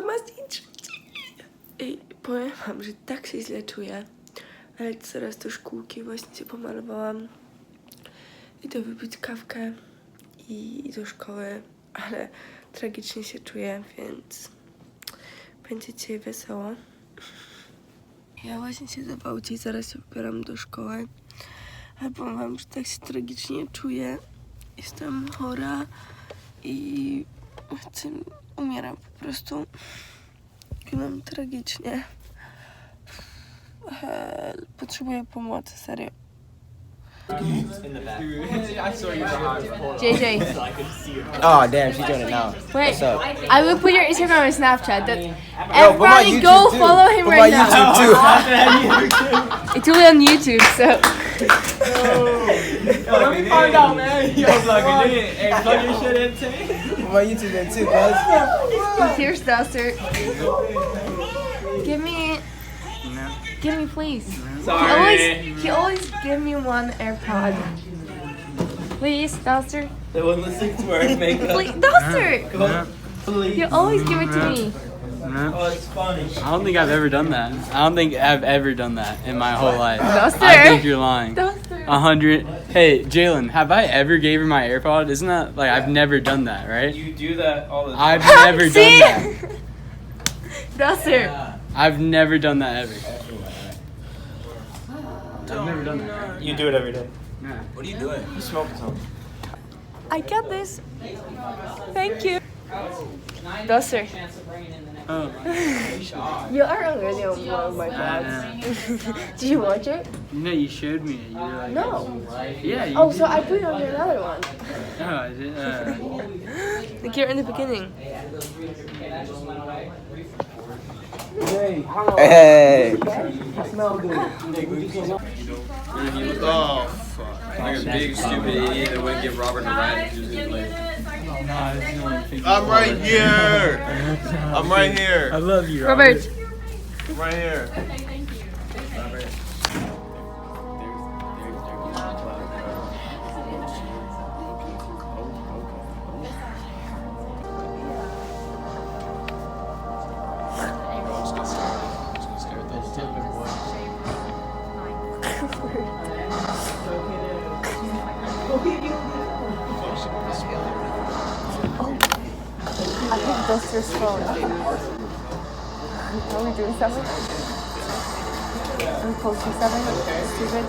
ma zdjęcie. I powiem wam, że tak się źle czuję. Ale zaraz do szkółki właśnie się pomalowałam. Idę wypić kawkę i do szkoły, ale tragicznie się czuję, więc będzie dzisiaj wesoło. Ja właśnie siedzę w aucie i zaraz się ubieram do szkoły. Ale powiem wam, że tak się tragicznie czuję. Jestem chora i chcę, umieram po prostu. I mam tragicznie. Potrzebuję pomocy, serio. JJ, Oh damn, she's doing it now. wait. What's up? I will put your Instagram and Snapchat. That Yo, put my everybody YouTube go too. follow him Put right my now. YouTube too. It will be on YouTube, so Let me find out, man. Yo, plug it in. Hey, plug your shit in, Tay. Put my YouTube in too, cuz. here's Duster. Give me, give me, please. He always, he always give me one AirPod. Please, Duster. The one listening to our makeup. Please, Duster. Please. You always give it to me. Oh, it's funny. I don't think I've ever done that. I don't think I've ever done that in my whole life. Duster. I think you're lying. Duster. A hundred. Hey, Jalen, have I ever gave her my AirPod? Isn't that like I've never done that, right? You do that all the time. I've never done See? that. Duster. I've never done that ever. I've never done that. You do it every day. Yeah. What are you doing? You smoking something. I got this. Thank you. Duster. Oh, You are already on one of my I vlogs. know. Did you watch it? No, you showed me it. You were like, No. Yeah. You Oh, so I put it on another one. Oh, I did. Uh, Like you're in the beginning. Hey. Hey. Oh, fuck. Like a big stupid idiot that wouldn't give Robert a ride. I'm right here. I'm right here. I love you. Robert. Right here. Okay, thank you. Robert. I think Buster's phone. I'm doing seven. Are we close to seven. Stupid.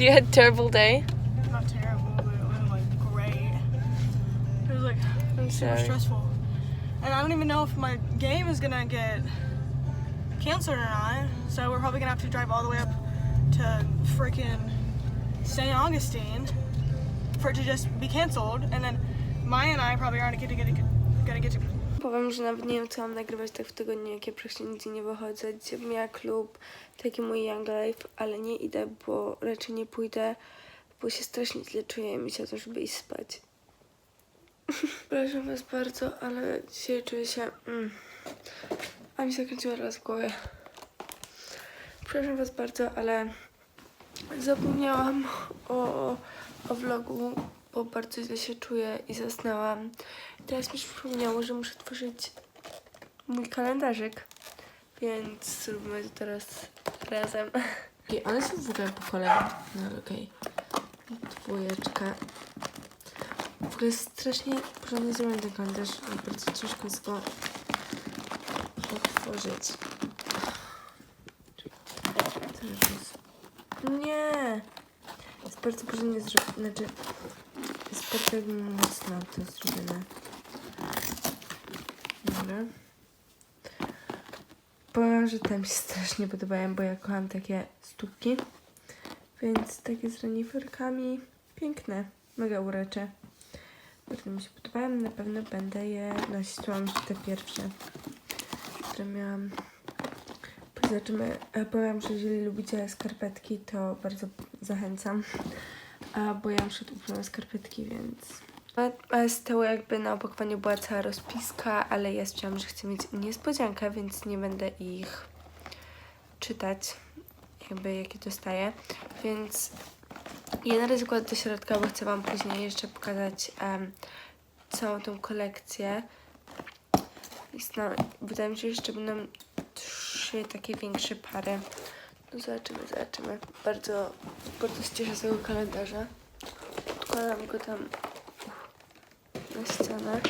You had a terrible day. Not terrible, but it was like great. It was like I'm super stressful. And I don't even know if my game is gonna get canceled or not. So we're probably gonna have to drive all the way up to freaking St. Augustine for it to just be canceled. And then Maya and I probably aren't gonna get to gonna get to Powiem, że nawet nie wiem, co mam nagrywać tak w tygodniu, jak ja praktycznie nigdzie nie wychodzę. Dzisiaj miała klub, taki mój Young Life, ale nie idę, bo raczej nie pójdę, bo się strasznie źle czuję i myślę to, żeby iść spać. Przepraszam was bardzo, ale dzisiaj czuję się... Mm, a mi się zakręciło raz w głowie. Przepraszam was bardzo, ale zapomniałam o, o vlogu, bo bardzo źle się czuję i zasnęłam. Teraz mi się przypomniało, że muszę tworzyć mój kalendarzyk, więc zrobimy to teraz razem. Okay, one są w ogóle po kolei. No ale okej. Dwójeczka. W ogóle jest strasznie porządnie zrobiony ten kalendarz. Bardzo ciężko jest go otworzyć. Nie! Jest bardzo porządnie zrobione. Znaczy, jest bardzo mocno to zrobione. Dobra. Powiem, że te się strasznie podobają, bo ja kocham takie stópki. Więc takie z reniferkami. Piękne. Mega urocze. Bardzo mi się podobają. Na pewno będę je nosić. Tu mam te pierwsze, które miałam. Zobaczymy. Powiem, że jeżeli lubicie skarpetki, to bardzo zachęcam. bo ja tu ubrać skarpetki, więc... Z tyłu jakby na opakowaniu była cała rozpiska, ale ja stwierdziłam, że chcę mieć niespodziankę, więc nie będę ich czytać, jakby jakie dostaję, więc ja na razie kładę do środka, bo chcę Wam później jeszcze pokazać em, całą tą kolekcję. Jest na, wydaje mi się, że jeszcze będą trzy takie większe pary. No zobaczymy, zobaczymy. Bardzo, bardzo się cieszę z tego kalendarza. Odkładam go tam na ścianę.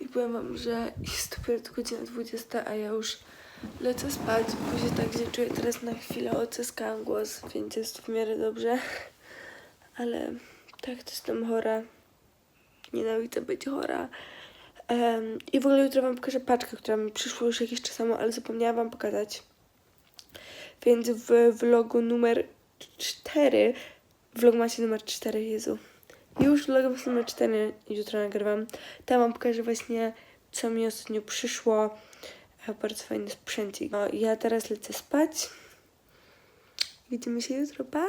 I powiem Wam, że jest dopiero godzina 20, a ja już lecę spać, bo się tak źle czuję. Teraz na chwilę odzyskałam głos, więc jest w miarę dobrze. Ale tak, to jestem chora. Nienawidzę być chora. Em, I w ogóle jutro Wam pokażę paczkę, która mi przyszła już jakiś czas temu, ale zapomniałam Wam pokazać. Więc w vlogu numer 4, vlog macie numer 4, Jezu. Już vlog numer 4 jutro nagrywam. Tam Wam pokażę właśnie, co mi ostatnio przyszło. E, Bardzo fajny sprzęcik. No, ja teraz lecę spać. Widzimy się jutro. Pa!